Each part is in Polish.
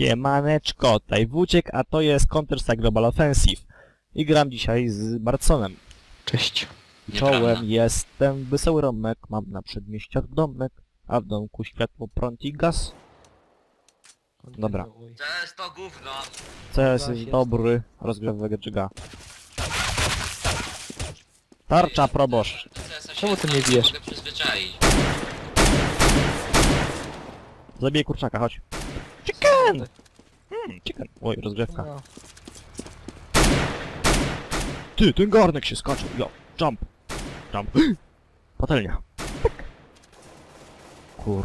Siemaneczko, tutaj Wójciek, a to jest Counter-Strike Global Offensive. I gram dzisiaj z Barconem. Cześć. Czołem Nieprawda. jestem wesoły Romek, mam na przedmieściach domek, a w domku światło, prąd i gaz. Dobra. Jest to gówno. CS jest dobry, rozgrywek dżyga. Tarcza proboszcz. CS-a się Czemu ty nie mnie bijesz? mogę przyzwyczaić. Zabiję kurczaka, chodź. Chicken! Hmm, chicken. Oj, rozgrzewka. No, Ty, ten garnek się skoczył, jo. Jump. Jump. Patelnia. Kur...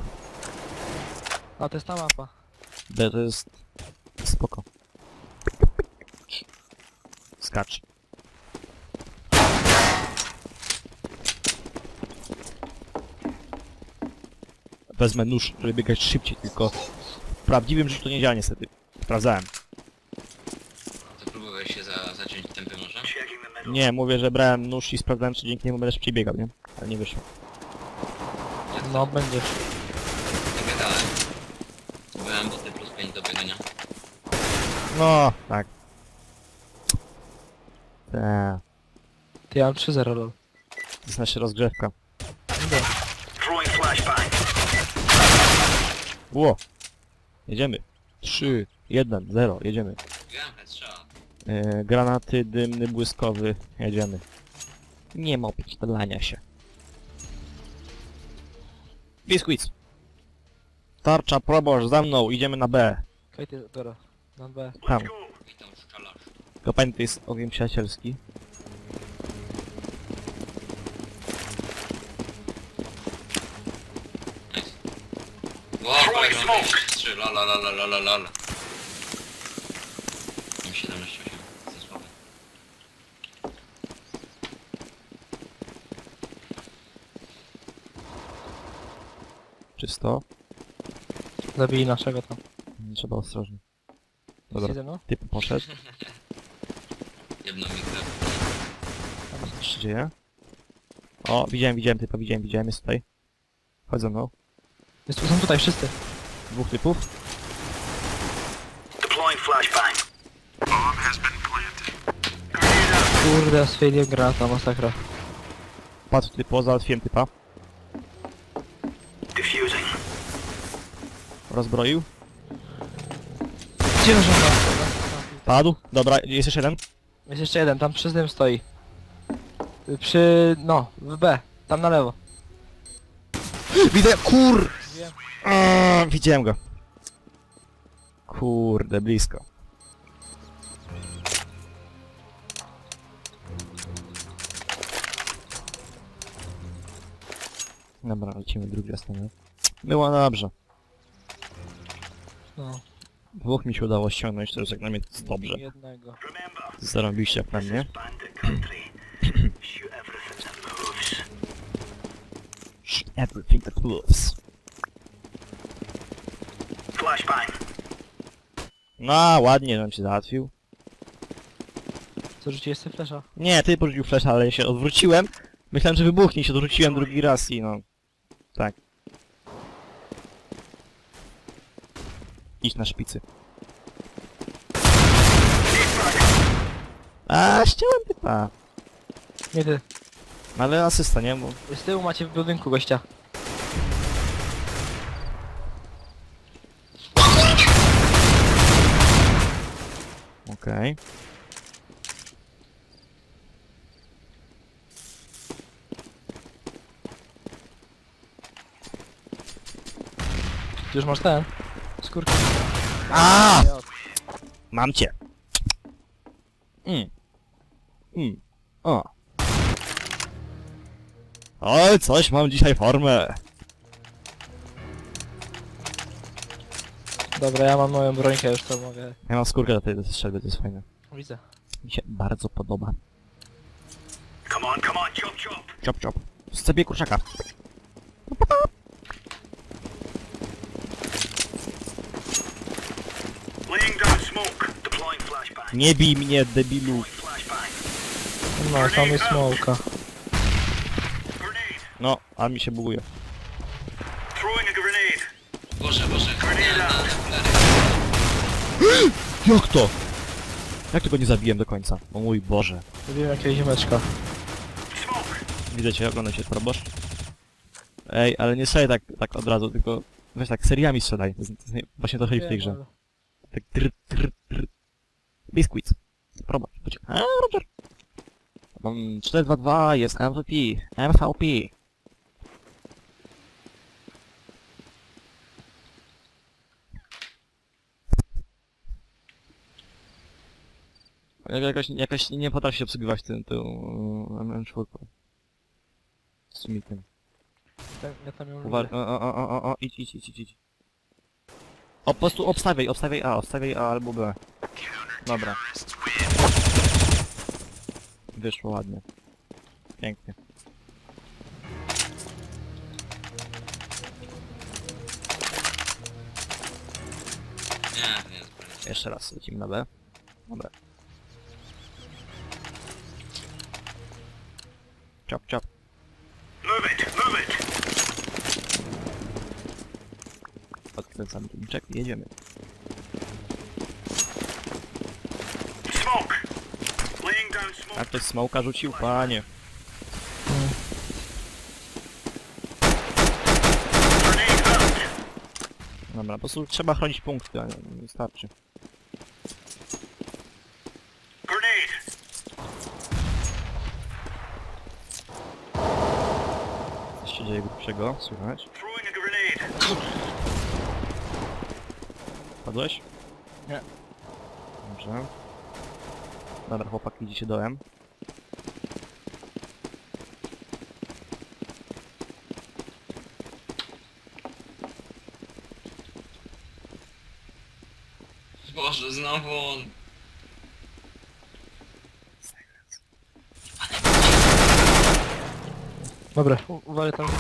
a to jest ta mapa. D to jest... Spoko. Skacz. Wezmę nóż, żeby biegać szybciej, tylko w prawdziwym życiu to nie działa niestety. Sprawdzałem. To próbowałeś się za, zaciąć tempy może? Nie, mówię, że brałem nóż i sprawdzałem, czy dzięki niemu będę szybciej biegał, nie? Ale nie wyszło. No, będziesz. Nie gadałem. Byłem boty plus 5 do biegania. No, tak. Eee, Ty, ja mam 3-0 lol. to jest nasza rozgrzewka. Idę. Ło! Jedziemy. 3, 1, 0, jedziemy. E, granaty, dymny, błyskowy, jedziemy. Nie ma opierdzielania się. Biscuits. Tarcza, proboszcz, za mną, idziemy na B. Kaj ty, dobra. Na B. Tam. Witam szczelasz. Tylko pamiętaj, to jest ogień przyjacielski. Nice. Wow, kolega ma 23, la la la la la la la la. Mam 17, 8, ze słabe. Czysto. Zabili naszego tam. Trzeba ostrożnie. Dobra. Dobra, Jest no? typ poszedł. Jedno mikro. Co się dzieje? O, widziałem, widziałem typa, widziałem, widziałem, jest tutaj. Chodź ze mną. Jest, są tutaj wszyscy. Dwóch typów. Kurde, ja strzeliłem granata, masakra. Patrz typo, załatwiłem typa. Rozbroił. Gdzie on żąda? Padł. Dobra, jest jeszcze jeden. Jest jeszcze jeden, tam przy tym stoi. Przy... no, w B. Tam na lewo. Widzę, kur... Eee, widziałem go. Kurde, blisko. Dobra, lecimy drugi raz na Było dobrze. No. Dwóch mi się udało ściągnąć, to jest jak na mnie to jest dobrze. Jednego. Zarobiście jak na mnie. Shoot Everything that moves. No, ładnie nam się załatwił. Co, rzuciłeś sobie flesza? Nie, ty porzucił flash, ale się odwróciłem. Myślałem, że wybuchnie się, dorzuciłem drugi raz i no... Tak. Idź na szpicy. A, ściąłem typa. Nie ty. Ale asysta, nie? Bo... Z tyłu macie w budynku gościa. Okej. Ty już masz ten? Skórkę. A! Mam cię. Mm. Mm. O. Oj, coś mam dzisiaj formę. Dobra, ja mam moją brońkę już, to mogę... Ja mam skórkę do tej strzelby, to jest fajne. Widzę. Mi się bardzo podoba. Chop, chop. Zabiję kurczaka. Nie bij mnie, debilu. No, tam jest smołka. No, a mi się buguje. Boże, boże, Jak to? Jak tego nie zabiłem do końca? O mój Boże. Zrobiłem jakiegoś ziomeczka. Widzę cię, ogląda się probosz. Ej, ale nie strzelaj tak, tak od razu, tylko weź tak seriami strzelaj. To jest, to jest nie- właśnie to chodzi w tej grze. Tak tr, tr, tr. Biscuit. Probacz, chodź. A, Roger. Mam 422, jest MVP. MVP. Jak- Jakoś, jakoś nie potrafi się obsługiwać tym, tym M4. Z summitem. Tam- Ja tam ją lubię. o, o, o, o, o, idź, idź, idź, idź, idź. O, po prostu obstawiaj, obstawiaj A, obstawiaj A albo B. Dobra. Wyszło ładnie. Pięknie. Nie, nie, zupełnie. Jeszcze raz lecimy na B. Dobra. Chop, chop. Odkręcamy tuliczek i jedziemy. A ktoś smoka rzucił? Panie. Dobra, po prostu trzeba chronić punkty, a nie, nie wystarczy. Co się dzieje grubszego? Słychać? Padłeś? Nie. Dobrze. Dobra, chłopak idzie się dołem. Boże, znowu on. Dobra, u- uważaj tam.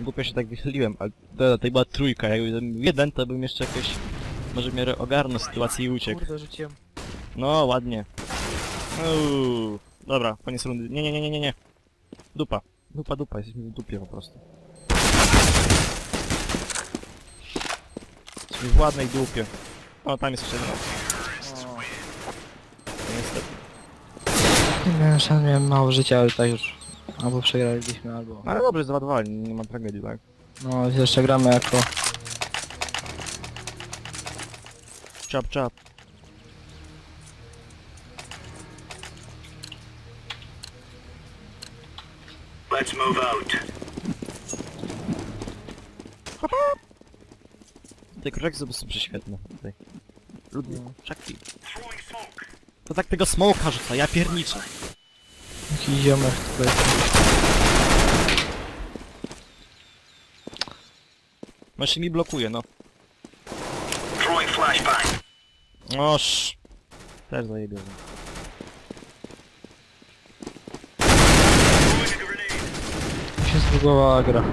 Głupio się tak wychyliłem, ale to, tutaj była trójka, jakby był jeden, to bym jeszcze jakoś... Może w miarę ogarnął sytuację i uciekł. Kurde, rzuciłem. No, ładnie. Uuu. Dobra, koniec rundy. Nie, nie, nie, nie, nie, nie. Dupa. Dupa, dupa, jesteśmy w dupie po prostu. Jesteśmy w ładnej dupie. O, tam jest jeszcze jeden. Niestety. Nie miałem mało życia, ale tak już... Albo przegraliśmy, albo... No ale dobrze, 2-2, nie, ma tragedii, tak? No, jeszcze gramy jako... Chop, chop. Let's move out. Te kruczki są po prostu prześwietne. Tutaj. Ludnie, No. czaki. To tak tego smoka rzuca, ja pierniczę. Jakiś ziomek tutaj. Właśnie mi blokuje, no. Throwing flashbang. Oż. Też a grenade. Mi się zbugowała gra.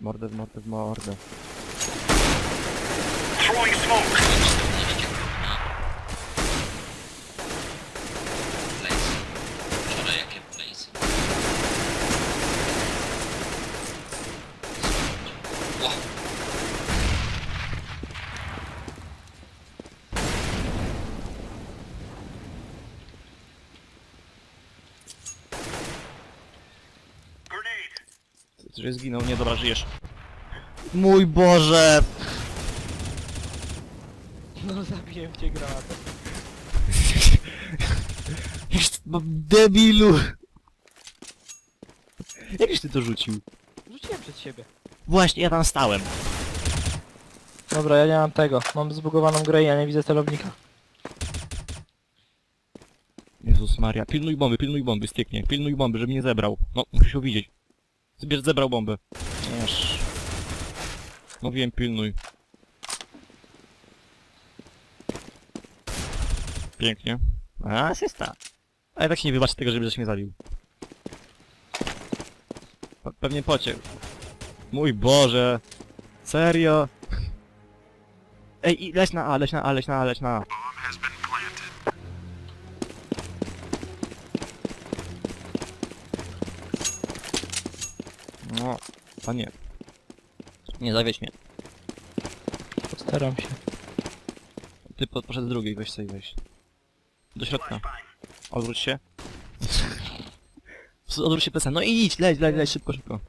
Mordę w mordę w mordę. Throwing smoke. Grenade. Zginął, nie, dobra, żyjesz. Mój Boże! Zabiję cię granatem. Jakiś no, debilu! Jakbyś ty to rzucił? Rzuciłem przed siebie. Właśnie, ja tam stałem. Dobra, ja nie mam tego. Mam zbugowaną grę i ja nie widzę celownika. Jezus Maria, pilnuj bomby, pilnuj bomby, stieknie. Pilnuj bomby, żeby nie zebrał. No, muszę się widzieć. Zbierz, zebrał bombę. Aż. Mówiłem pilnuj. Pięknie. A, asysta. Ale tak się nie wybaczy tego, żeby żeś mnie zabił. Pe- Pewnie pociął. Mój Boże. Serio? Ej, i leć na A, leć na A, leć na A, leć na A. No, A nie. Nie, zawiedź mnie. Postaram się. Ty po, poszedł z drugiej, weź sobie weź. Do środka. Odwróć się. Odwróć się plecem. No i idź, leć, leć, leć, szybko, szybko.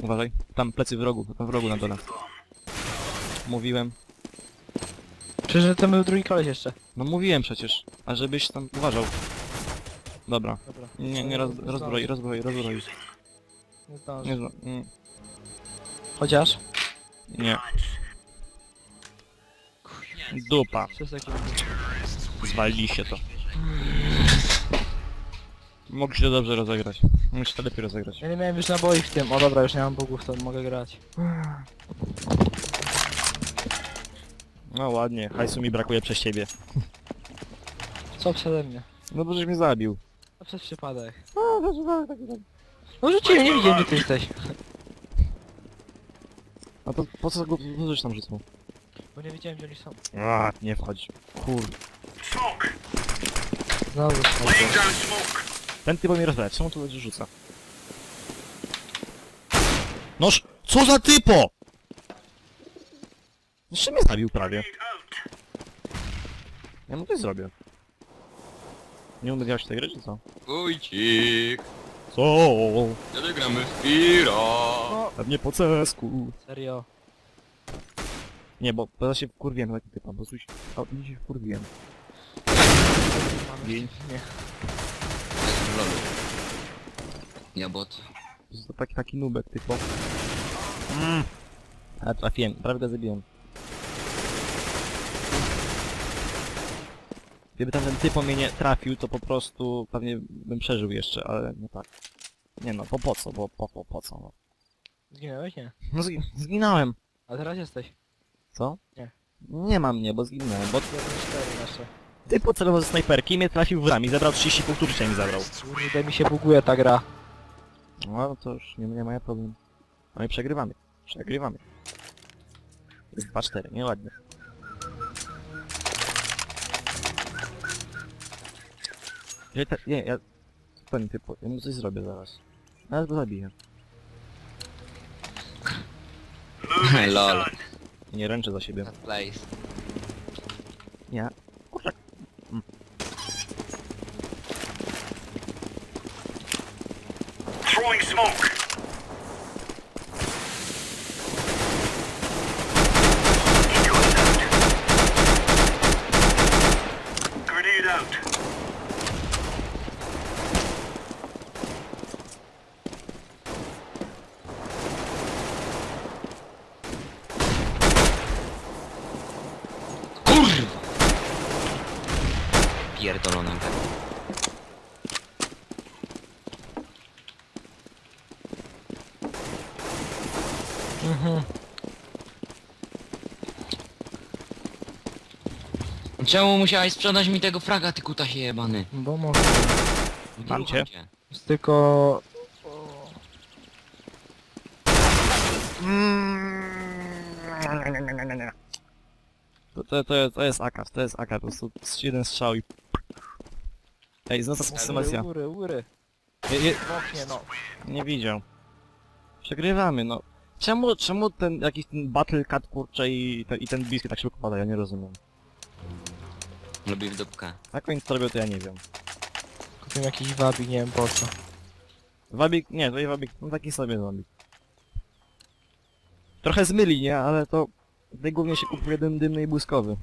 Uważaj. Tam plecy w rogu, tam w rogu na dole. Mówiłem. Przecież to był drugi koleś jeszcze. No mówiłem przecież. A żebyś tam uważał. Dobra. Dobra. Nie, nie roz, rozbroj, rozbroj, rozbroj. Nie zdążę. Nie, zna- mm, Chociaż? nie. Dupa. 3 sekundy. Zwalili się to. Mogli się dobrze rozegrać. Mogli się to lepiej rozegrać. Ja nie miałem już naboi w tym. O dobra, już nie mam bugów, to mogę grać. No ładnie, hajsu mi brakuje przez ciebie. Co przede mnie? No bo żeś mnie zabił. To przez przypadek. No, No rzuciłem, nie widziałem gdzie ty jesteś. A to po co go po coś tam rzucał? Bo nie wiedziałem gdzie oni są. A, nie wchodź. Kur... Smoke. Znowu. Laying down smoke. Ten typ mnie rozbrać, czemu tu rzuca? Noż, co za typo! Jeszcze mnie zabił prawie. Ja mu coś zrobię. Nie umiem grać w tej gry, czy co? Wójcik, Co? kiedy gramy w? No, Pewnie po cesku. serio. Nie, bo teraz się wkurwiłem na taki typa, bo coś... A, nie się wkurwiłem. Dzień. Nie. Lolu. Ja bot. To taki, taki nubek typo. Mm. A trafiłem, prawie go zabiłem. Gdyby tam ten typo mnie nie trafił, to po prostu pewnie bym przeżył jeszcze, ale no tak. Nie no, po, po co, bo po, po, po co, no. Zginąłeś? Nie. No zgi zginąłem. A teraz jesteś. Co? Nie. Nie ma mnie, bo zginąłem, bo 1-4 nasze. ty pocelował ze snajperki i mnie trafił w ramię, zabrał 30 punktów życia mi zabrał. Kurde, mi się buguje ta gra. No to już nie, nie ma problem. No i przegrywamy. Przegrywamy. Jest 2-4, nieładnie. Ja, te, nie, ja... Ten typ, ja mu coś zrobię zaraz. Zaraz go zabiję. Lol. Son. Nie ręczę za siebie. Place. Ja. Kurczak. Throwing smoke. Czemu musiałeś sprzedać mi tego fraga, ty kutasie jebany? Bo może. Mam cię. Jest tylko... To, to, to, to jest AK, to jest AK, po prostu jeden strzał i... Ej, znalazła konsumacja. Ury, ury. Je, je, W oknie, no. nie widział. Przegrywamy, no. Czemu, czemu ten jakiś ten Battle Cat kurczę i ten, i ten bliski tak szybko pada, ja nie rozumiem. Lubię w dupkę. Jak oni to robią, to ja nie wiem. Kupiłem jakiś wabi, nie wiem po co. Wabik, nie, to jest wabik, no taki sobie wabik. Trochę zmyli, nie? Ale to... Tutaj głównie się kupuje dym dymny i błyskowy.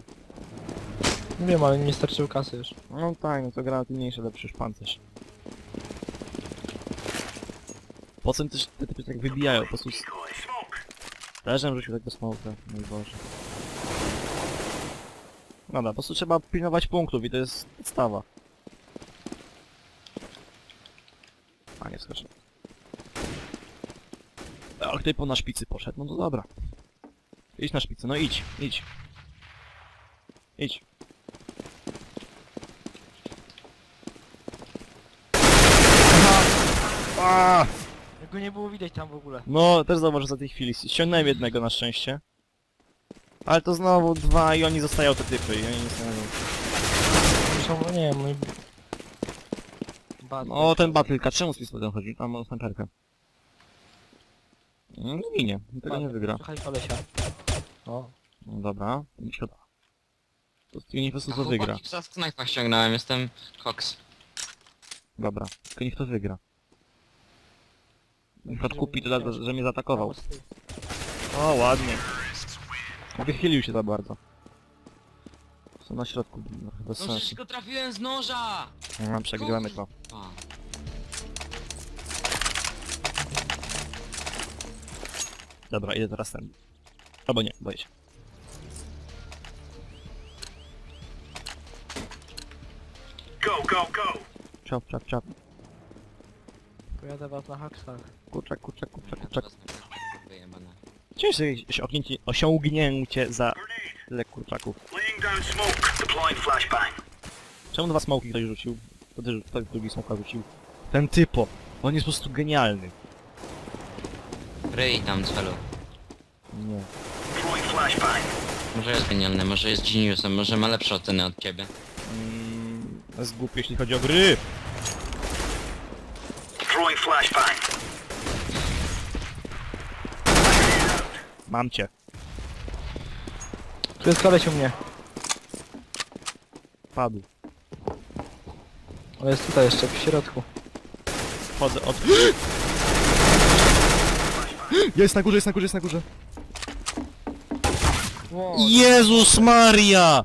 Nie wiem, ale nie starczyło kasy już. No tak, no to granaty mniejsze, lepszy szpancerz. Po co mi też te typy tak wybijają? Po prostu bym rzucił tego smoka, mój Boże. Dobra, po prostu trzeba pilnować punktów i to jest podstawa. A, nie skoczę. Ach, ty po na szpicy poszedł, no to dobra. Idź na szpicę, no idź, idź. Idź. Aha! Go nie było widać tam w ogóle. No, też zauważ za tej chwili. Ściągnąłem jednego na szczęście. Ale to znowu dwa i oni zostają te typy i oni nic nie robią. Zresztą, no nie wiem, mój... Bad. O, ten Battleka, czemu z pistoletem chodzi? Tam mam snajperkę. No nie ginie, tego nie wygra. Słuchaj kolesia. O. No dobra, nie szkoda. To niech po prostu A to wygra. chłopaki, co z knajpa ściągnąłem, jestem Cox. Dobra, tylko niech to wygra. Na przykład kupi to, za- że mnie zaatakował. O, ładnie. Wychylił się za bardzo. Są na środku, no, bez No sensu. przecież go trafiłem z noża! No, przegrywamy to. Dobra, idę teraz ten. Albo nie, boję się. Go, go, go. Czap, czap, czap. Pojadę was na haksach. Kurczak, kurczak, kurczak, kurczak. teraz mam wyjebane. Cieszę się osiągnięcie, osiągnięcie za tyle kurczaków. Czemu dwa smoki ktoś rzucił? To też ktoś drugi smoka rzucił. Ten typo. On jest po prostu genialny. Ryj tam celu. Nie. Może jest genialny, może jest geniusem, może ma lepsze oceny od ciebie. Mm, jeśli chodzi o gry. Throwing flashbang. Mam cię. Tu jest koleś u mnie. Padł. Ale jest tutaj jeszcze, w środku. Wchodzę od... Jest na górze, jest na górze, jest na górze. Wow, Jezus Maria!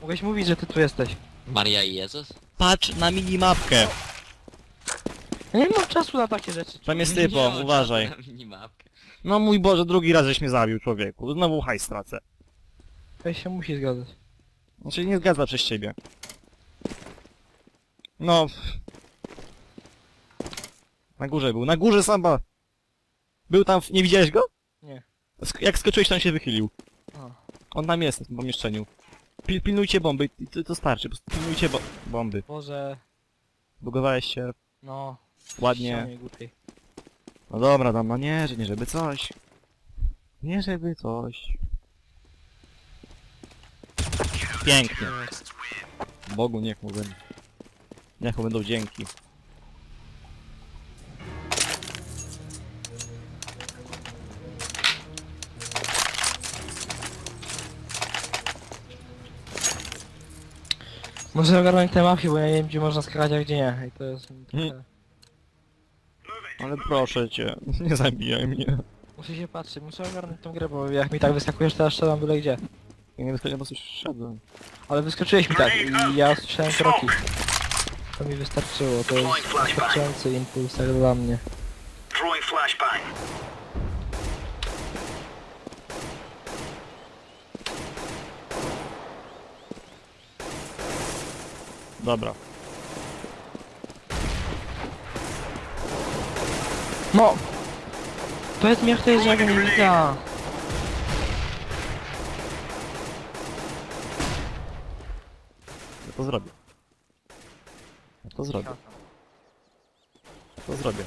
Mogłeś mówić, że ty tu jesteś. Maria i Jezus? Patrz na minimapkę. Ja nie mam czasu na takie rzeczy. Tam jest typo, uważaj. czasu na minimapkę. No mój Boże, drugi raz żeś mnie zabił, człowieku. Znowu hajs stracę. Weź się musi zgadzać. Znaczy nie zgadza przez ciebie. No... Na górze był, na górze samba! Był tam, w... nie widziałeś go? Nie. Sk jak skoczyłeś, tam się wychylił. On tam jest, w tym pomieszczeniu. Pil pilnujcie bomby, i to, to starczy, pilnujcie bo bomby. Boże, Bugowałeś się, no. ładnie. ścianie. No dobra, tam, no nie, że nie żeby coś. Nie żeby coś. Pięknie. Bogu niech mu będą. Niech mu będą dzięki. Muszę ogarnąć te mapy, bo ja nie wiem gdzie można skakać, a gdzie nie. I to jest... Hmm. Ale proszę cię, nie zabijaj mnie. Muszę się patrzeć, muszę ogarnąć tą grę, bo jak mi tak wyskakujesz, to ja strzelam byle gdzie. Ja nie wyskoczyłem, po prostu szedłem. Ale wyskoczyłeś mi tak i ja słyszałem kroki. To mi wystarczyło, to jest wystarczający impuls jak dla mnie. Throwing flashbang. Dobra. No! Powiedz mi jak to jest, że ja go nie widzę. Ja to zrobię. Ja to zrobię. To zrobię.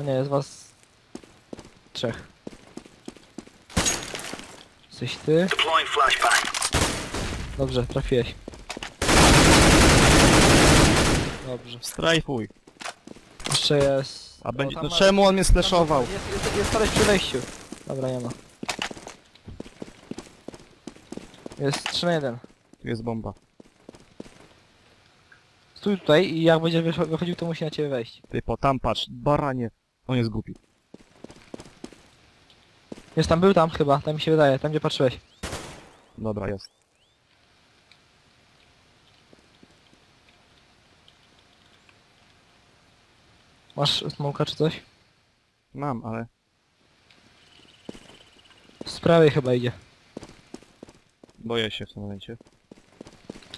O nie, jest was... Trzech. Jesteś ty? Deploying flashbang. Dobrze, trafiłeś. Dobrze. Strajfuj. Jeszcze jest... A o, będzie... No czemu on mnie sfleszował? Jest, jest, jest koleś przy wejściu. Dobra, nie ma. Jest 3 na 1. Tu jest bomba. Stój tutaj i jak będzie wychodził, to musi na ciebie wejść. Ty po tam patrz, baranie. On jest głupi. Jest tam, był tam chyba, tam mi się wydaje, tam gdzie patrzyłeś. Dobra, jest. Masz smoka czy coś? Mam, ale... Z prawej chyba idzie. Boję się w tym momencie.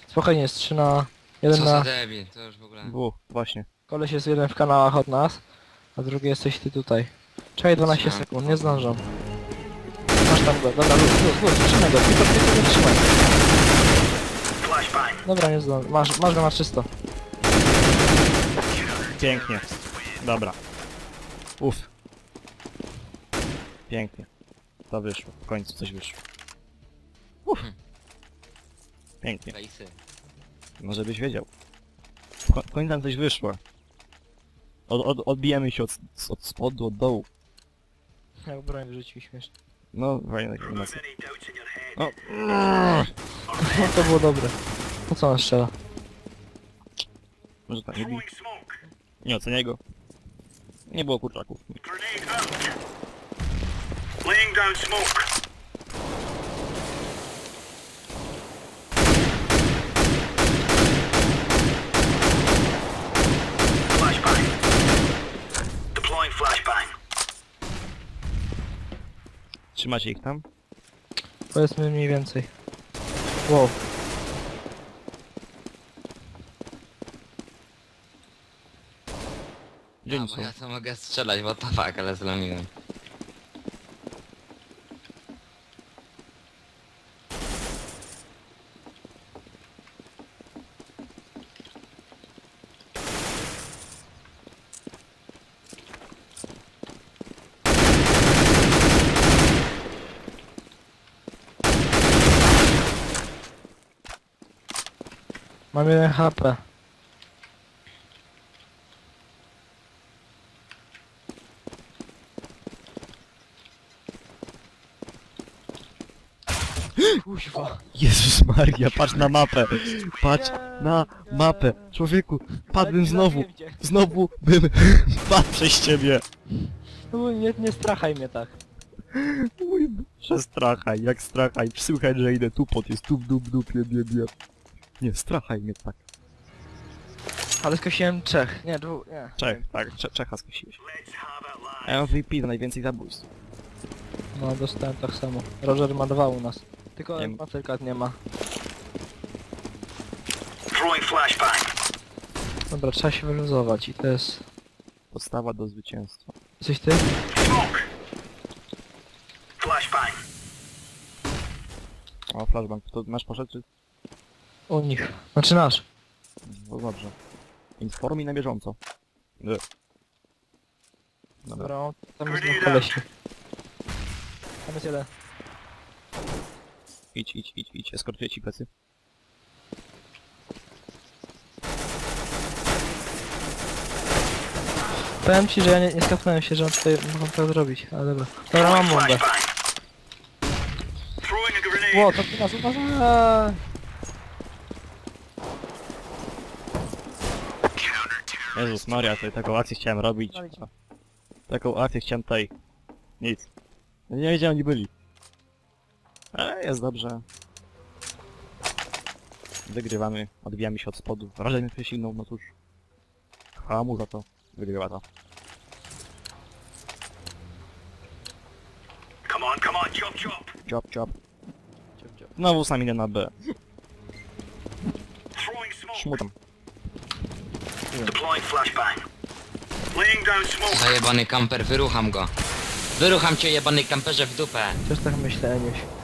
Spokojnie, jest 3 na... Co 1 za na... debil, to już w ogóle... Bu, właśnie. Koleś jest jeden w kanałach od nas, a drugi jesteś ty tutaj. Czekaj 12 Co? sekund, nie zdążą. Masz tam go, dobra, luz, luz, luz, trzymaj go, tylko, tylko go trzymaj. Dobra, nie zdążę, masz, masz go na czysto. Pięknie. Dobra. Uff. Pięknie. To wyszło. W końcu coś wyszło. Uff. Pięknie. Fejsy. Może byś wiedział. W ko- w końcu tam coś wyszło. Od, od, odbijemy się od, od spodu, od dołu. Jak broń wyrzucił śmiesznie. No, your head. O, No to było dobre. Po co on strzela? może tak, nie bij. Nie oceniaj go. Nie było kurczaków. Grenade out. Laying down smoke. Flashbang. Deploying flashbang. Trzymacie ich tam? Powiedzmy mniej więcej. Wow. Gdzie A, oni bo są? ja to mogę strzelać, what the fuck, ale zlamiłem. Mam jeden HP. Kuźwa. Jezus Maria, patrz na mapę! Patrz na mapę! Człowieku, padłbym znowu! Znowu bym padł przez ciebie! No nie, nie strachaj mnie tak. Mój Boże, strachaj, jak strachaj. Słychać, że idę tu pot jest, tu w dup, dupie, bie, bie. Nie, strachaj mnie tak. Ale skosiłem trzech. Nie, dwóch, nie. Czech, tak, Cze Czecha skosiłeś. MVP najwięcej zabójstw. No dostałem tak samo. Roger ma dwa u nas. Tylko Nie- Mastercard nie ma. Throwing flashbang. Dobra, trzeba się wyluzować i to jest... Podstawa do zwycięstwa. Jesteś ty? Smoke. Flashbang. O, flashbang, to masz poszedł, czy... U nich. Znaczy nasz. No dobrze. Informuj na bieżąco. Nie. Dobra. Dobra, on- tam jest kolesi. Tam jest jeden. Idź, idź, idź, idź, eskortuję ci plecy. Powiem ci, że ja nie, nie skapnąłem się, że on tutaj mogą to zrobić, ale dobra. Dobra, mam bombę. Throwing a grenade. Ło, to ty nas uważaj! Jezus Maria, tutaj taką akcję chciałem robić. Taką akcję chciałem tutaj... Nic. Ja Nie wiedziałem, gdzie byli. Ale jest dobrze. Wygrywamy, odbijamy się od spodu. Ktoś inną, no cóż. Chwała mu za to. Wygrywa to. Come on, come on, chop chop. Job, job. Znowu sam idę na B. Throwing smoke. Szmutam. Deploying flashbang. Laying down smoke. Zajebany kamper, wyrucham go. Wyrucham cię jebany kamperze w dupę. Też tak myślę, Eniuś.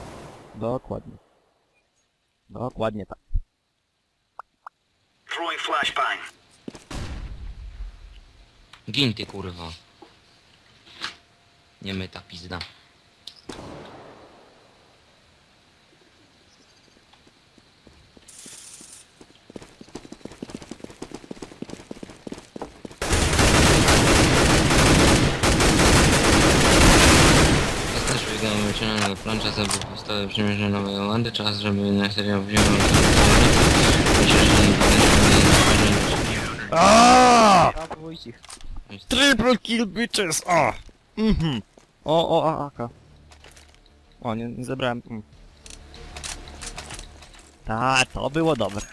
Dokładnie. Dokładnie tak. Throwing flashbang. Gin ty kurwo. Nie my ta pizda. Jesteś wygrałem wyciągniętego plan, czas aby powstały przymierzone nowe Jolandy, czas żeby na serio wziął Myślę, że nie Aaaa! A. Triple kill bitches! O! Mhm. O, o, a, aka. O, nie, nie zebrałem. Mm. Ta, to było dobre.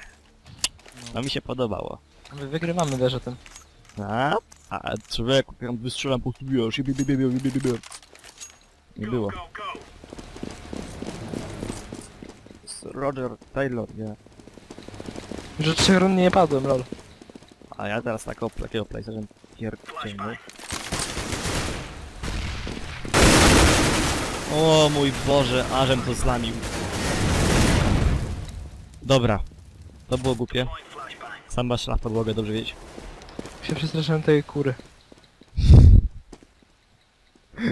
To mi się podobało. My wygrywamy wiesz o tym. A, a człowieku, jak wystrzelam po prostu wiesz, i bi, bi, bi, bi, bi, bi, bi. Nie Go, było. Roger Taylor, nie. Że trzech rund nie padłem, lol. A ja teraz takiego, takiego PlayStation pierdzielny. O mój Boże, ażem to zlamił. Dobra. To było głupie. Sam masz na podłogę, dobrze wiedzieć. Się przestraszyłem tej kury.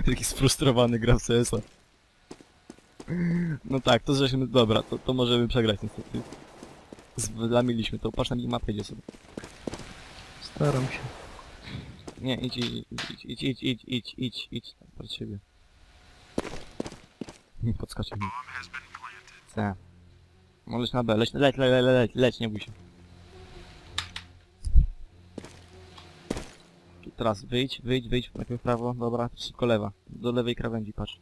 Taki sfrustrowany gra w CS-a. No tak, to żeśmy... Dobra, to, to możemy przegrać niestety. Zlamiliśmy to. Patrz na minimapkę, gdzie sobie. Staram się. Nie, idź, idź, idź, idź, idź, idź, idź, idź, idź, tam przed siebie. Podskoczył mi. C. Możesz na B, leć, leć, leć, leć, leć, leć, nie bój się. Teraz wyjdź, wyjdź, wyjdź, najpierw w prawo, dobra, szybko lewa. Do lewej krawędzi, patrz.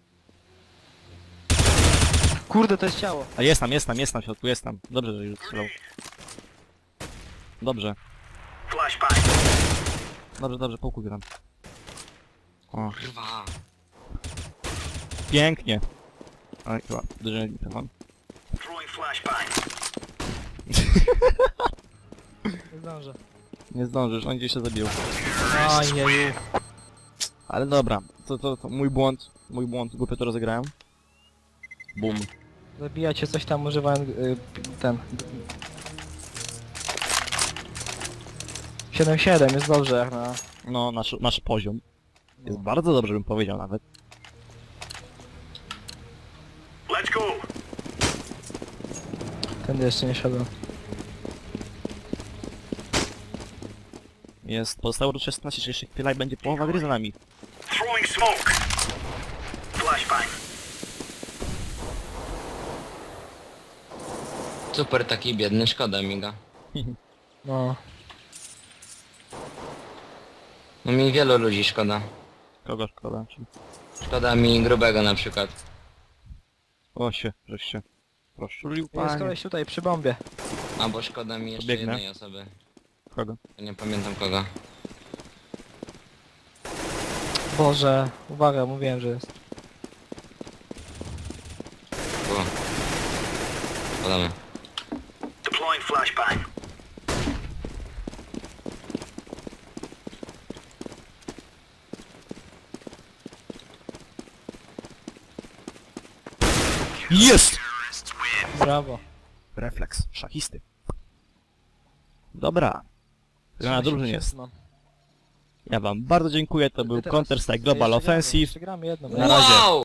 Kurde, to jest ciało. A jest tam, jest tam, jest tam w środku, jest tam. Dobrze, że już strzelał. Dobrze, dobrze, dobrze, połkuj tam. O, Kurwa. pięknie. Ale chyba, duży mikrofon. Nie zdążę. Nie zdążysz, on gdzieś się zabił. Ojej. Ale dobra, to, to, to mój błąd, mój błąd, głupio to rozegrałem. Bum. Zabijacie coś tam używając y, ten... 7-7 jest dobrze jak na... No, nasz, nasz poziom. Jest bardzo dobrze, bym powiedział nawet. Let's go. Ten jeszcze nie szedłem. Jest, pozostało 16, czyli jeszcze chwila i będzie połowa gry za nami. Throwing smoke. Flashbang. Super taki biedny, szkoda mi go. No. No mi wielu ludzi szkoda. Kogo szkoda? Czy... Szkoda mi grubego na przykład. O się, żeś się rozczulił, Jest panie. koleś tutaj przy bombie. Albo szkoda mi jeszcze Pobiegnę. jednej osoby. Kogo? Nie pamiętam kogo. Boże, uwaga, mówiłem, że jest. Było. Podamy. Deploying flashbang. Jest! Brawo. Refleks, szachisty. Dobra. Na drużyn jest. Mam. Ja wam bardzo dziękuję, to był Counter-Strike Global Offensive. Jeszcze gramy jedną. Na razie. Wow!